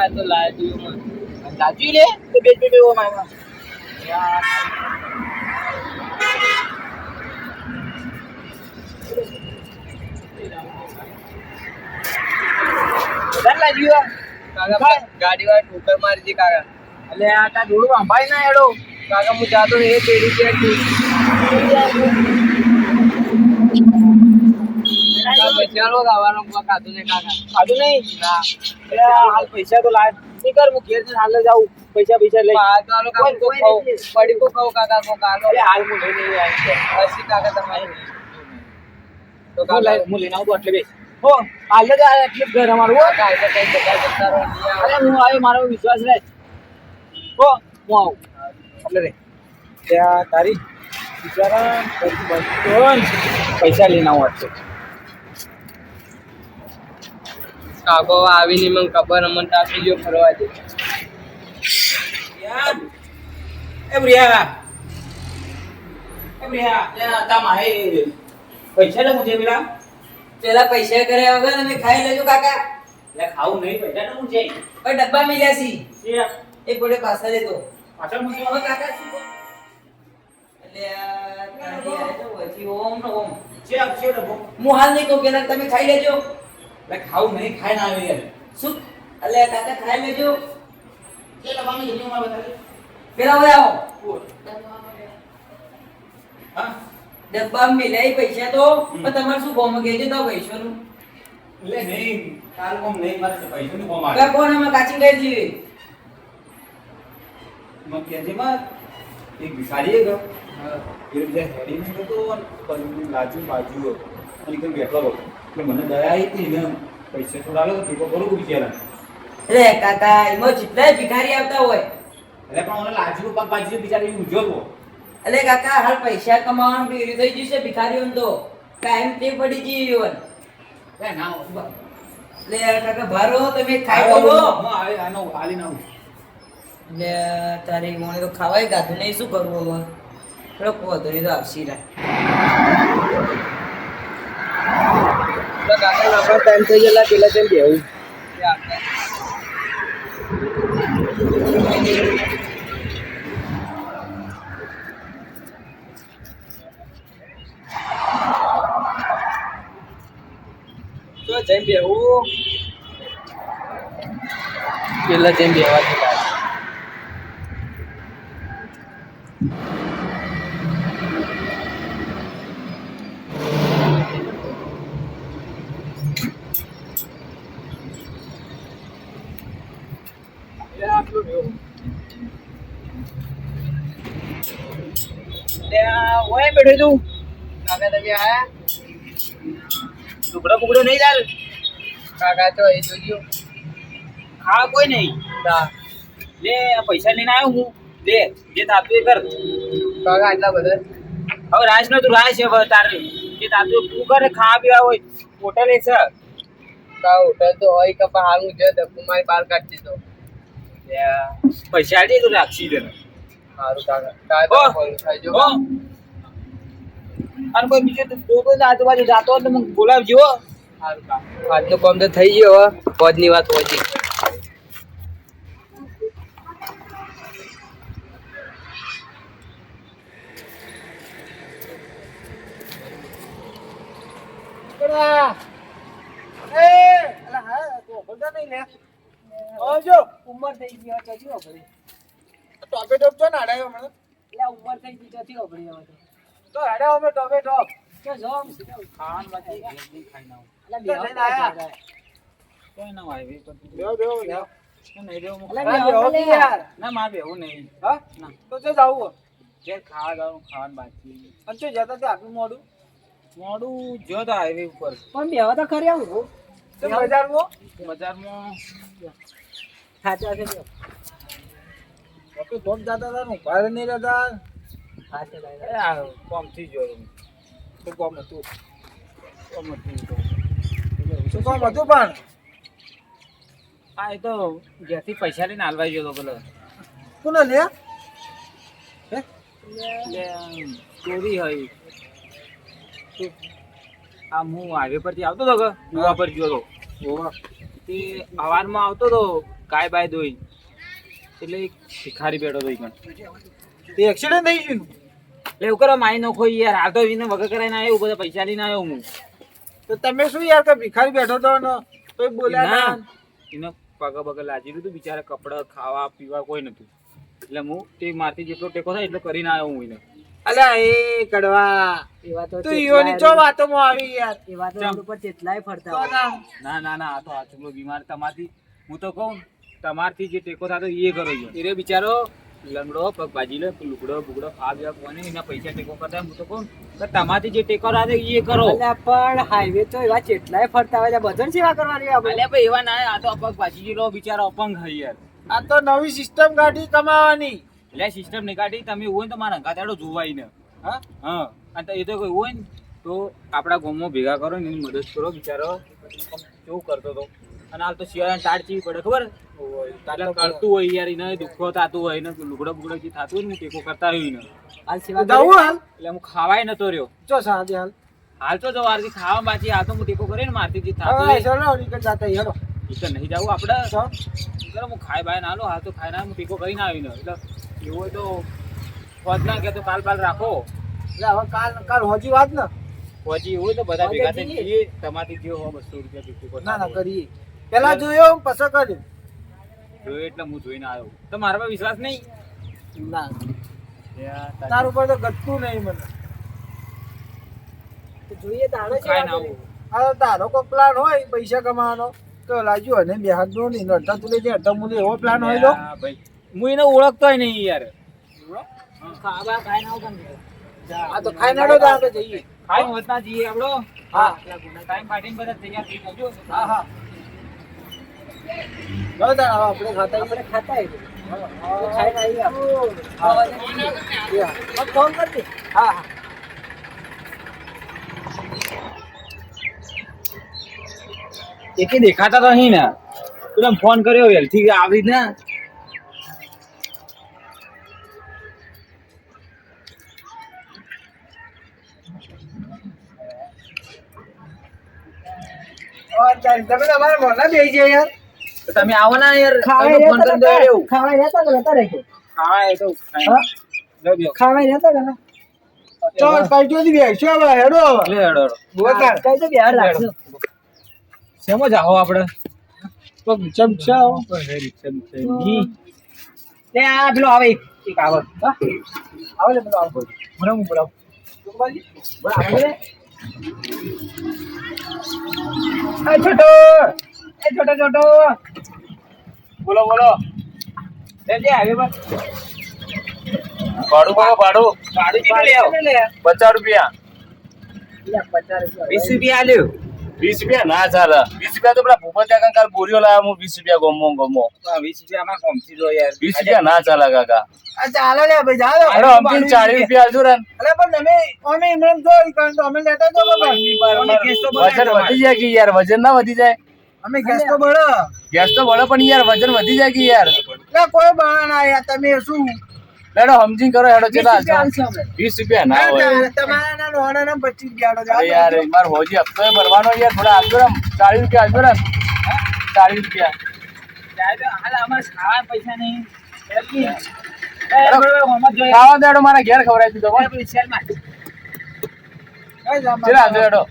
એ તો તું લાજુ લે? તો બે બે બે ઓ માય વધારે લાગ્યું કાકા ગાડી વાળા ઠોકર મારી હતી કાકા. એટલે આ તા જોડું સંભાળી ના એડો કાકા હું જાતો એ પેઢી કે પૈસા ગાવાનો કાતું ને કાકા ખાધું નહીં? હાલ પૈસા તો લાય. શું કર? હું ઘેર હાલ જાઉં. પૈસા પૈસા લઈ. પડી કો કહું કાકા કો હાલ હું લઈને આવ્યો પછી કાકા તમારે. તો હું લઈને આવું એટલે બેસ. હો હાલ જ એટલે ઘર અમારું નહીં આવે. અરે હું આવ્યો મારો વિશ્વાસ રહે. હો હું આવું. એટલે રે. ત્યાં તારી. બિચારા પૈસા લઈને આવું હતું કાકો આવીને મને ખબર અમને ટાંકી ગયો ફરવા દે એ બ્રિયા એ બ્રિયા તા માહે પૈસા લે મુજે પેલા. પેલા પૈસા કર્યા વગર અમે ખાઈ લેજો કાકા. લે ખાવું નહીં પૈસા ના મુજે. પણ ડબ્બા મિલ્યા સી એ બોડે પાછા દે તો પાછળ મુજે? હવે કાકા શું એટલે ઓમ ઓમ. છે છે ડબો હું હાલ નહીં કહું કે તમે ખાઈ લેજો. લે ખાવું નહીં ખાઈ ના આવી શું? એટલે કાકા ખાઈ લેજો. કે લવાની જલ્દી માં બતાવી. પેલા હોય આવો. હા? ડબ્બા મિલ્યા પૈસા તો. પણ તમારે શું કોમ કહેજો તો પૈસાનું? લે નહીં. તાર કોમ નહીં મારે પૈસા નું કોમ આવે. કોણ અમે કાચી ગઈ જીવે મત કેજે મત એક ભિખારી ગયો એ બીજા હેડી તો લાજુ બાજુ અને કે બેઠો હતો. એટલે મને દયા આવી હતી મેં પૈસા થોડા લો તો કરું બિચારા. રે કાકા એમાં જેટલા ભિખારી આવતા હોય. એટલે પણ મને લાજુ પગ બાજુ બિચારી હતો એટલે કાકા હાલ પૈસા કમાવાનું પેરી થઈ જશે ભિખારીઓને તો. કાયમ તે પડી ગઈ એ ના. એટલે કાકા ભારો તમે ખાઈ લો હું આવે આનો હાલી ના આવું. એટલે તારી મોને તો ખાવાય ગાધું નહીં શું કરવું હવે પેલો તો નહીં તો આવશી રા તો કાકા આપણા ટાઈમ થઈ ગયેલા પેલા તેમ બેવું તો જઈને બેહું પેલા જઈને બેહવા જેલા ત્યાં ઓય બેઠો તું કાકા તમે આયા? ટુકડો બુકડો નહીં લાલ? કાકા તો એ જોજો હા કોઈ નહીં. ના લે આ પૈસા લઈને આવ્યો હું. લે જે થાતું એ કર. કાકા આટલા બધા? હવે રાજ નો તું રાજ છે તારે. જે થાતું તું કરે ખાવા પીવા હોય. હોટલ એ છે. કા હોટલ તો હોય કપા હારું છે મારી બાર કાઢી દીધો. પૈસા આલી તું રાખી દે. સારું કાકા. કાકા અને કોઈ બીજો જ આજુબાજુ જાતો હોય તો મને બોલાવજો આજનું કામ તો થઈ ગયો હવે પદની વાત પહોંચી ઉમર થઈ ગઈ. એટલે ઉંમર થઈ ગઈ જીવો ભરી હવે તો અડાયો અમે ટોપે ટોપ કે જો ખાવાનું બાકી. એટલે તો આયા. કોઈ ના આવે તો બેહો નહીં બેહો હું યાર. ના મારે બેવું નહીં. હા? ના. તો જો જાવું ઘેર ખાવા ખાવાનું બાકી. અને જો જતા ત્યાં આટલું મોડું? મોડું જો તો હાઈવે ઉપર. પણ બેહો તો ખરી આવું તો બજારમાં? બજારમાં સાચા છે જો તો જાતા હતા ને ઊભા નહીં રહેતા. તે કોમથી જોયું શું કોમ હતું કોમ હતું શું કોમ હતું પણ હા એ તો જ્યાંથી પૈસા લઈને હાલવાઈ ગયો તો પેલો કોને લે. ચોરી હોય આ હું હાઈવે પરથી આવતો હતો કે કુવા પર ગયો હતો તે હવારમાં આવતો હતો ગાય બાય દોઈ એટલે શિખારી બેઠો હતો એ તે એક્સિડન્ટ થઈ ગયું એવું કરો મારી નખો યાર. હાલ તો એને વગર કરાઈને આવ્યો બધા પૈસા લઈને આવ્યો હું. તો તમે શું યાર કે ભિખારી બેઠો તો ને કોઈ બોલ્યા ના. ના. એને પગ પગ લાજી હતું બિચારા કપડા ખાવા પીવા કોઈ નતું એટલે હું તે મારથી જેટલો ટેકો થાય એટલો કરીને આવ્યો હું એને. અલ્યા એ કડવા. એવા તો તું ઈયોની જો વાતોમાં આવી યાર? એવા તો ઉપર કેટલાય ફરતા ના. ના ના ના આ તો આચુલો બીમાર તમારથી. હું તો કહું તમારથી જે ટેકો થતો એ કરો યાર એ બિચારો લંગડો પગ ભાજી લો લુગડો બુગડો ખા બીજા કોને એના પૈસા ટેકો કરતા હું તો કહું કે તમારથી જે ટેકો રાતે એ કરો. અલ્યા પણ હાઈવે તો એવા કેટલાય ફરતા હોય બધાને સેવા કરવાની આપણે. અલ્યા ભાઈ એવા ના આ તો પગ ભાજી ગયેલો બિચારો અપંગ હૈ યાર. આ તો નવી સિસ્ટમ કાઢી કમાવાની. એટલે સિસ્ટમ નહીં કાઢી તમે હોય તો મારા ગાતાડો જોવાય ને હા? હા અને તો એ તો કોઈ હોય ને તો આપણા ગામમાં ભેગા કરો ને એની મદદ કરો બિચારો. કેવું કરતો હતો અને હાલ તો શિયાળાને ચીવી પડે ખબર? એટલે કરતું હોય યાર એને દુઃખો થતું હોય ને લુગડો બુગડો જે થતું હોય ને ટેકો કરતા હોય ને હાલ સેવા જાવું હાલ. એટલે હું ખાવાય નતો રહ્યો. ચો સાદી હાલ. હાલ તો ખાવા બાકી આ તો હું ટેકો કરીને મારથી જે થતું હોય. ચલો નીકળ જાતા હેડો. એ નહીં જવું આપણે. હું ખાઈ બાય ના લો હાલ તો ખાઈ ના હું ટેકો કરીને આવીને એટલે એવું હોય તો હોજ ના કે તો કાલ બાલ રાખો. એટલે હવે કાલ કાલ હોજી વાત ને? એવું હોય તો બધા ભેગા. જે બસો રૂપિયા ના ના કરીએ. પેલા જોયો પછી કર્યું. જોયું એટલે હું જોઈને આવ્યો. તો મારા પર વિશ્વાસ નહીં? ના. તાર ઉપર તો ગટતું નહીં મને. જોઈએ તારે ખાઈ ના. તારો કોઈ પ્લાન હોય પૈસા કમાવાનો? તો લાજુ અને બે હાથ નો નહીં અડધા તું અડધા હું એવો પ્લાન હોય તો? હા, એને ઓળખતોય નહીં યાર. ખાવા ખાઈ ના આ તો ખાઈ નાડો તો આપણે જઈએ. ખાઈ વધતા જઈએ આપણો હા. ટાઈમ કાઢીને બધા તૈયાર થઈ જજો. હા. આપણે ખાતા આપણે ખાતા ફોન કરજે. હા હા. એકે દેખાતા તો અહીં ને. તું ફોન કર્યો વેલથી આવી ને તમે તમારા મોઢા બેસી જાય યાર. તમે આવો ના યાર ખાવા ફોન કરી દો એવું. ખાવા રહેતા કે. રહેતા રહેજો? હા? એ તો. ખાવાય રહેતા કે ચાલ કઈ જો પાછોથી બેસજો હવે હેડો લે હેડો હેડો. કઈ તો બિહાર રાખજો. સેમો જાઓ આપણે? પગ ચમ છે આવો. લે આ પેલો આવે એક એક આવે. આવો લે પેલો આવો. મને હું બોલાવ બોલ, આવે લે. એ છોટો એ છોટો છોટો. બોલો બોલો. લે આવે બસ ભાડું બોલો ભાડું. લે. પચાસ રૂપિયા. પચાસ રૂપિયા. વીસ રૂપિયા આલ્યો. વીસ રૂપિયા? ના ચાલે. વીસ રૂપિયા તો પેલા ભૂપત કાકા કાલ બોરીઓ લાવ્યા હું વીસ રૂપિયા ગમો ગમો. વીસ યાર. રૂપિયા? ના ચાલે કાકા. આ ચાલે લે ભાઈ જાઓ અરે અમથી ચાલીસ રૂપિયા આલજો ને અરે પણ તમે અમે ઇમરાન તો લેતા તો વજન વધી જાય કે યાર? વજન ના વધી જાય. અમે ગેસ તો બળો. ગેસ તો બળો પણ યાર વજન વધી જાય કે યાર? લે કોઈ બળા ના યાર તમે શું? હેડો સમજીને કરો હેડો ચેલા રૂપિયા આલશું અમે. વીસ રૂપિયા ના હોય. તમારા ના નોના ના પચીસ ગયા જાવ યાર માર હોજી હપ્તો ભરવાનો યાર થોડા આપજો ને ચાલીસ રૂપિયા આપજો ને. ચાલીસ રૂપિયા. જાય હાલ અમાર ખાવા પૈસા નહીં. એટલી. ખાવા દેડો મારા ઘેર ખવડાવી દીધો. ચેલા આપજો હેડો.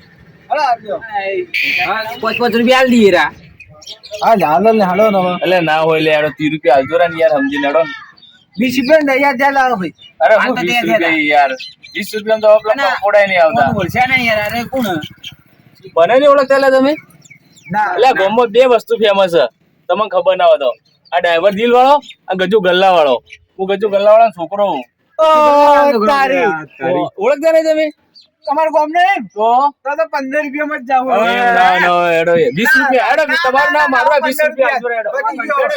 પાંચ પાંચ રૂપિયા આલ દઈએ રા હા જાલો ને હાલો ને એટલે ના હોય લે ત્રીસ રૂપિયા ને યાર ને. વીસ રૂપિયા ને યાર ત્યાં લાવો ભાઈ અરે હું વીસ રૂપિયા યાર વીસ રૂપિયા તો આપણે અને નહીં આવતા. બોલશે? નહીં યાર અરે કોણ? બને નહીં ઓળખતા એટલે તમે? ના. એટલે ગામમાં બે વસ્તુ ફેમસ છે. તમને ખબર ના હોય તો. આ ડ્રાઈવર દિલ વાળો આ ગજુ ગલ્લા વાળો હું. ગજુ ગલ્લા વાળો છોકરો. ઓળખતા નહીં તમે? તમારું ગામ ને તો? તો પંદર રૂપિયા માં જ જાવ એમ. ના, ના, હેડો એ. વીસ રૂપિયા ના, તમારું ના, મારવા વીસ રૂપિયા. હેડો,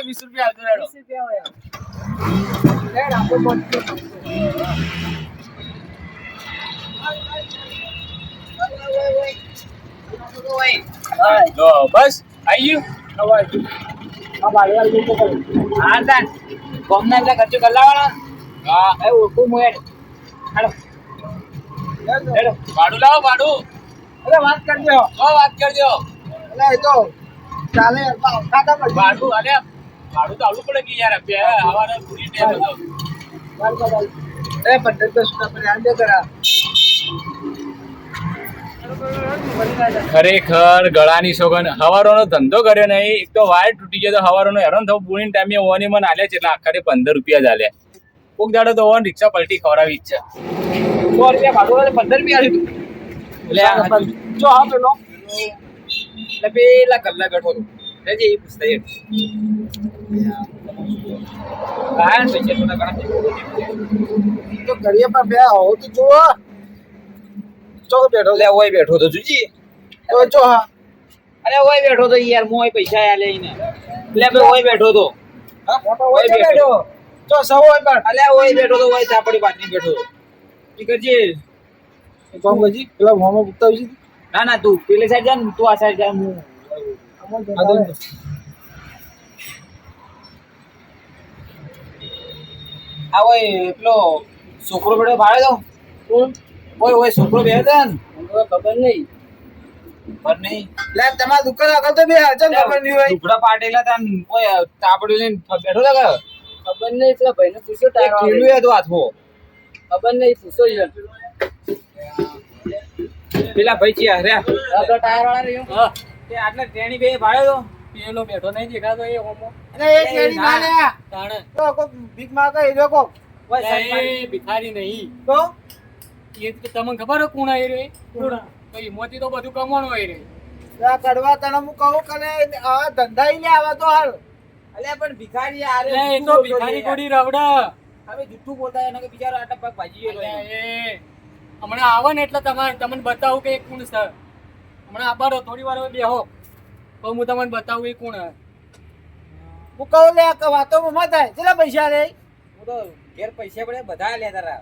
વીસ રૂપિયા હેડો. વીસ રૂપિયા બસ આવી ગયું. હા તાન. ગોમના એટલા ખર્ચો કલાવાળા હા એ ઓળખું હું હેડ. હાલો. ભાડું લાવો ભાડું અરે વાત કરજો. હો વાત કરજો. અલે એ તો ચાલે ખાતા પછી. ભાડું અલે ભાડું તો આવું પડે કે યાર બે હવારે પૂરી ટેમ હતો એ પંદર તો રૂપિયા પર આંદે કરા ખરેખર ગળાની સોગન હવારોનો ધંધો કર્યો નહીં એક તો વાયર તૂટી ગયો તો હવારોનો હેરાન થવું પૂરી ટાઈમે ઓવાની મને આલ્યા છે એટલે આખરે પંદર રૂપિયા જ આલ્યા કોક દાડો તો ઓન રિક્ષા પલટી ખવડાવી જ છે. સો રૂપિયા ભાડું હોય તો પંદર રૂપિયા આલ્યું. એટલે જો હા પેલો એટલે પેલા કલ્લા બેઠો હતો. એ પૂછતા ઘણા તો કરીએ પણ બે આવો તો જુઓ. ચો બેઠો લે ઓય બેઠો તો જોજી. તો હા. અરે ઓય બેઠો તો યાર મોય પૈસા આલે એટલે બે ઓય બેઠો તો. મોટો ઓય બેઠો. ચો સૌ હોય પણ. અલે ઓય બેઠો તો ઓય તાપડી પાછી બેઠો તો. ઈ કરજે. કોમ ગજી પેલા મોમાં પૂછતા હોય ના ના તું પેલી સાઈડ જા ને તું આ સાઈડ જા હું. આ. ઓય પેલો છોકરો બેઠો ભાડે તો? ઓય ઓય છોકરો બેઠો તો ને? ખબર નહીં. પર નહીં? લે તમારા દુકાન આગળ તો બે હજાર ખબર નહીં હોય. ટુકડા પાટેલા તાન ઓય તાપડી લઈને બેઠો તો કે ખબર નહીં એટલે ભાઈને પૂછો એક ટાયર કીડું હતું હાથમાં ખબર નહીં પૂછો યાર પેલા ભાઈ છે હર્યા તો ટાયર વાળા રહ્યો. હા. તે આટલે ટ્રેણી બે ભાડ્યો તો. પેલો બેઠો નહીં દેખાતો એ હોમો અરે એ કેડી ના. તાણે. તો કો ભીખ માંગે એ લોકો ઓય ભિખારી નહીં. તો? એ તમને ખબર હે કોણ આવી રહ્યો કોણ? તો મોતી તો બધું કમાણું આવી રે આ કડવા તને હું કહું કે આ ધંધા ઈ લે આવા તો હાલ. અલ્યા પણ ભિખારી આરે એટલે એ તો ભિખારી કોડી રવડા. હવે જુઠ્ઠું બોલતા એને કે બિચારો આટા પગ ભાજી ગયો એ. હમણાં આવે ને એટલે તમારે તમને બતાવું કે એ કોણ છે. હમણાં આબારો થોડી વાર બેહો. તો હું તમને બતાવું એ કોણ હે હું કહું લે વાતો માં થાય. કેટલા પૈસા રે હું તો ઘેર પૈસા પડે બધા લે તારા.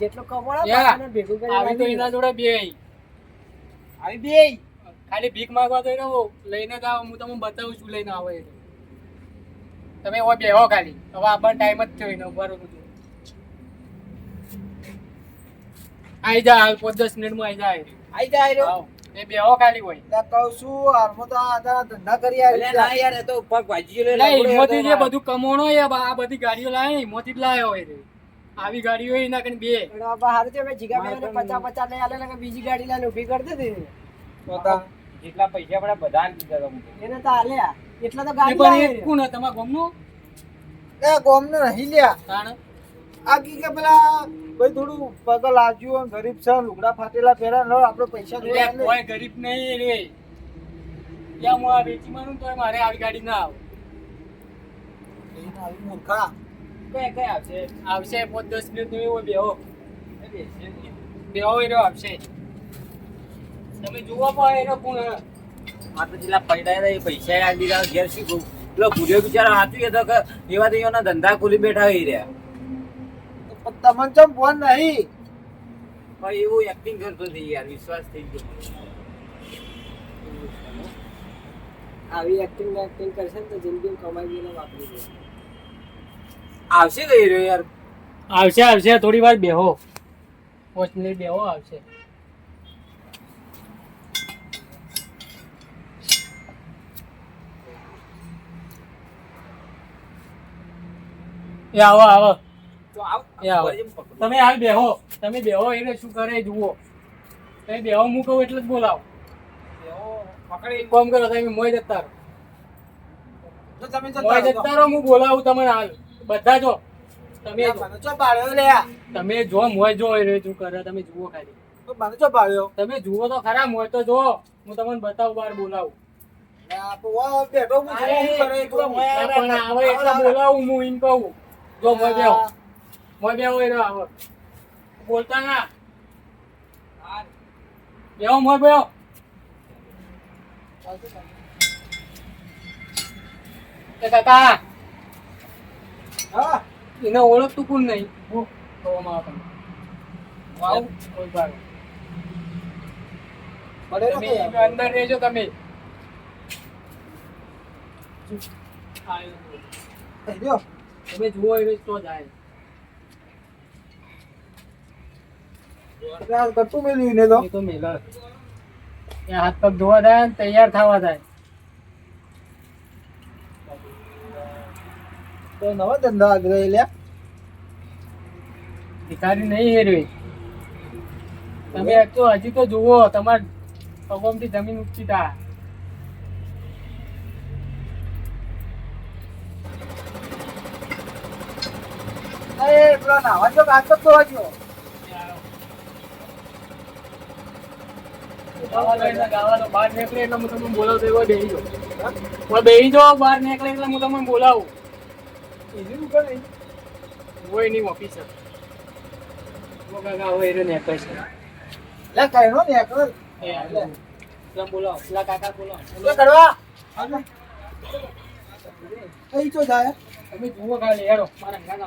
જેટલો બાપાને ભેગું કરી આવી તો એના જોડે બે આવી બે ખાલી ભીખ માંગવા તો એને લઈને જાઓ હું તમને બતાવું છું લઈને આવો એ. તમે ઓ બેહો ખાલી. હવે આપણને ટાઈમ જ થયો એનો બરોબર બધું. આઈ જા હાલ પાંચ દસ મિનિટમાં આઈ જાય આઈ જાય રહ્યો આવો. એ બેહો ખાલી હોય. ત્યાં કહું છું હાલમાં તો આ ધંધા કરી અલ્યા ના યાર એ તો પગ ભાજી લે એમાંથી જે બધું કમોણો એ આ બધી ગાડીઓ લાવે મોતી જ લાવ્યો હોય રે. આવી ગાડીઓ એના કને બે. હારું છે મેં જીગા ભાઈને પચાસ પચાસ લઈ આલે ને બીજી ગાડી લઈને ઊભી કરી દીધી જેટલા પૈસા પડે બધા દીધા તમે. એને તો આલ્યા. એટલા તો ગાડી પણ એક કોણ તમારા ગામનું? એ ગોમનું નહીં લ્યા. તાણ? આ કી કે પેલા ભાઈ થોડું પગ લાગ્યું અને ગરીબ છે લુગડા ફાટેલા પહેરા લો આપણે પૈસા એટલે કોઈ ગરીબ નહીં રે. ત્યાં હું આ વેચી માનું તો મારે આવી ગાડી ના આવે. આવી મૂર્ખા. કઈ કઈ આવશે? આવશે પાંચ દસ મિનિટ તમે એવો બેહો. બેહો એનો આવશે તમે જુઓ પણ એનો કોણ હે આ તો જેટલા પૈડા એ પૈસા આલી દીધા ઘેર શું કહું બિચારો સાચું કહેતો કે એવા તો એના ધંધા ખોલી બેઠા હોય રહ્યા. તમને ચમ ફોન નહીં? પણ એવું એક્ટિંગ કરતો થઈ યાર વિશ્વાસ થઈ ગયો. આવી એક્ટિંગ એક્ટિંગ કરશે ને તો જિંદગી કમાઈ ગઈને વાપરી દે આવશે કઈ રહ્યો યાર. આવશે આવશે થોડી વાર બેહો. પાંચ બેહો આવશે. એ આવો આવો. એ આવો. તમે હાલ બેહો. તમે બેહો એને શું કરે જુઓ. તમે બેહો હું કહું એટલે જ બોલાવો. પકડી. કરો તમે મોય જતા રહો તમે જતા રહો. હું બોલાવું તમને હાલ. બધા જો. તમે જો. મને લે તમે જો મોય જો એ શું કરે તમે જુઓ ખાલી. મને પાડ્યો. તમે જુઓ તો ખરા મોય તો જો. હું તમને બતાવું બાર બોલાવું. બેઠો હું કરે એટલે બોલાવું હું એમ કહું. જો મોય બેહો મોય બેહો એ આવે. બોલતા ના. બેહો મોય બેહો. એ કાકા. હા. એને ઓળખતું કોણ નહીં? હું. કહેવામાં આવે વાવ. કોઈ બાર તમે તો અંદર રહેજો તમે. થઈ ગયો. તમે જુઓ એ તો જાય. એટલે મેલ્યું ને તો. એ તો મેલ હાથ પગ ધોવા થાય ને તૈયાર થવા થાય તો નવો ધંધા આગ્રહ લ્યા. ભિખારી નહીં હેરવી. તમે તો હજી તો જુઓ તમાર પગોમથી જમીન ઊંચી થાય એ પેલો નાવા જો કાચ તો. એટલે ગાવાનો. બહાર નીકળે એટલે હું તમને બોલાવતો એવો બેહી. હવે બેહી જાઓ, બહાર નીકળે એટલે હું તમને બોલાવું એની ઉપર નહીં. હોય નહીં ઓફિસર કાકા હોય એને નીકળે છે લે કાંઈ નો ને એકલો. એ હાલો. પેલા બોલાવો પેલા કાકા બોલાવો કરવા. અહીં તો જાય તમે જુઓ કાલે હેરો મારા ઘરે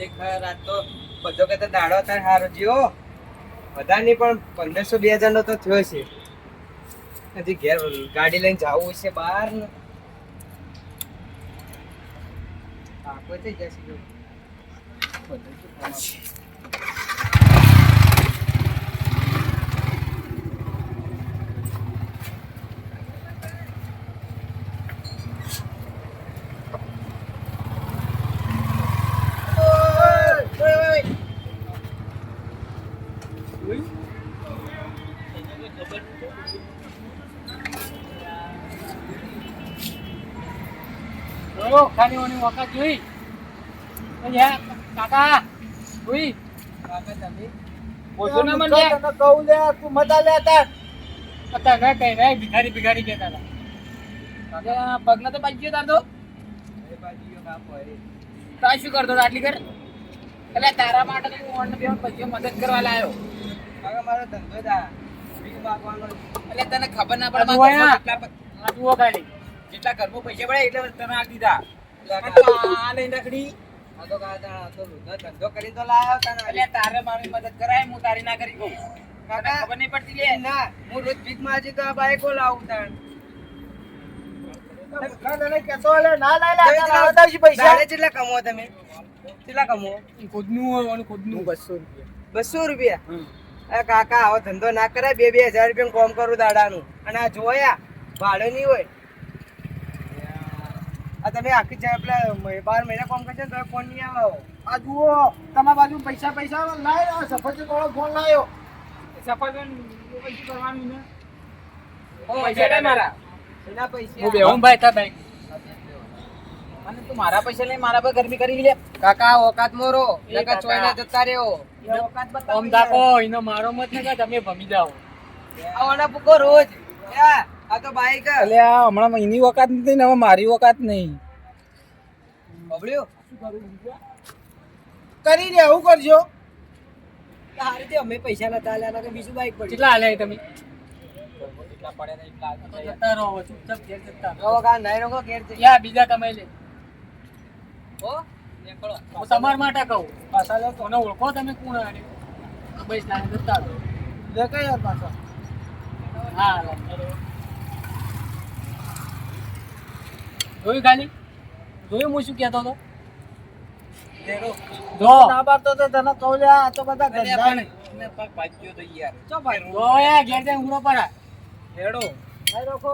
આવો. ખરેખર તો દાડો થાય, હારો જીવો. બધા પણ પંદરસો બે હજાર નો તો થયો છે. હજી ઘેર ગાડી લઈને જવું છે બહાર ને તાકો થઈ જશે જો. બધું શું કામ? જોયો ખાલી ઓની વખત જોઈ. કાકા જોઈ કાકા તમે ઓછો ના મન કહું લે તું મજા લે તાર. ના કઈ ના ભિખારી ભિખારી કહેતા હતા. પગના તો બાજી તાર તો. શું કરતો આટલી કર એટલે તારા માટે હું પછી મદદ કરવા લાયો. મારો ધંધો એટલે તને ખબર ના પડે જુઓ ખાલી. જેટલા ઘરમાં પૈસા પડે એટલે તને આ દીધા. આ લઈને રખડી આ તો કાકા આ તો રોજનો ધંધો કરી તો લાયો એટલે તારે મારી મદદ કરાય હું તારી ના કરી કહું ખબર નહીં પડતી લે ના હું રોજ ભીખ માંગી તો બાઈકો લાવું તાણ. ના, ના બસો રૂપિયા. બસો રૂપિયા? અરે કાકા આવો ધંધો ના કરાય બે બે હજાર રૂપિયા કોમ કરું દાડાનું. અને આ જોયા ભાડે નહીં હોય. આ તમે આખી જાય પેલા બાર મહિના કોમ કરશે તમે તો ફોન નહીં આવો. આ જુઓ તમારા બાજુ પૈસા પૈસા લાય સફરજન વાળો ફોન લાવ્યો સફરજન પછી કરવાનું ને પૈસા લે મારા. એના પૈસા. હું બેહું ભાઈ તા ભાઈ અને તું મારા પૈસા લઈ મારા પર ગરમી કરી લે. કાકા ઓકાત મોરો. કાકા. ચોઈના જતા રહ્યો. ઓકાત બતાવ ઓમ મારો મત ને કે તમે ભમી જાઓ. આવવાના પૂકો રોજ. યા, આ તો બાઈક એટલે આ હમણાં એની વખત નથી ને હવે મારી વખત નહીં. બબડ્યો કરી દે આવું કરજો. હારી તે અમે પૈસા નતા આલ્યા કે બીજું બાઈક પડી કેટલા હાલે તમે? કેટલા પડ્યા ને એટલા જતા રહો ચૂપચાપ ઘેર જતા રહો. કા ઘેર જઈ. બીજા કમાઈ લે. હું? તમારા માટે કહું. પાછા લો કોને ઓળખો તમે કોણ આને બસ ના જતા રહો. લે કઈ પાછા. હા હાલો. જોયું ખાલી? જોયું હું શું કહેતો હતો? જો. ના પાડતો તો તને કહું લે આ તો બધા પણ એને પગ ભાજ્યો તો યાર. ચો ભાઈ. જો યાર ઘેર જઈને પડા. હેડો રોકો.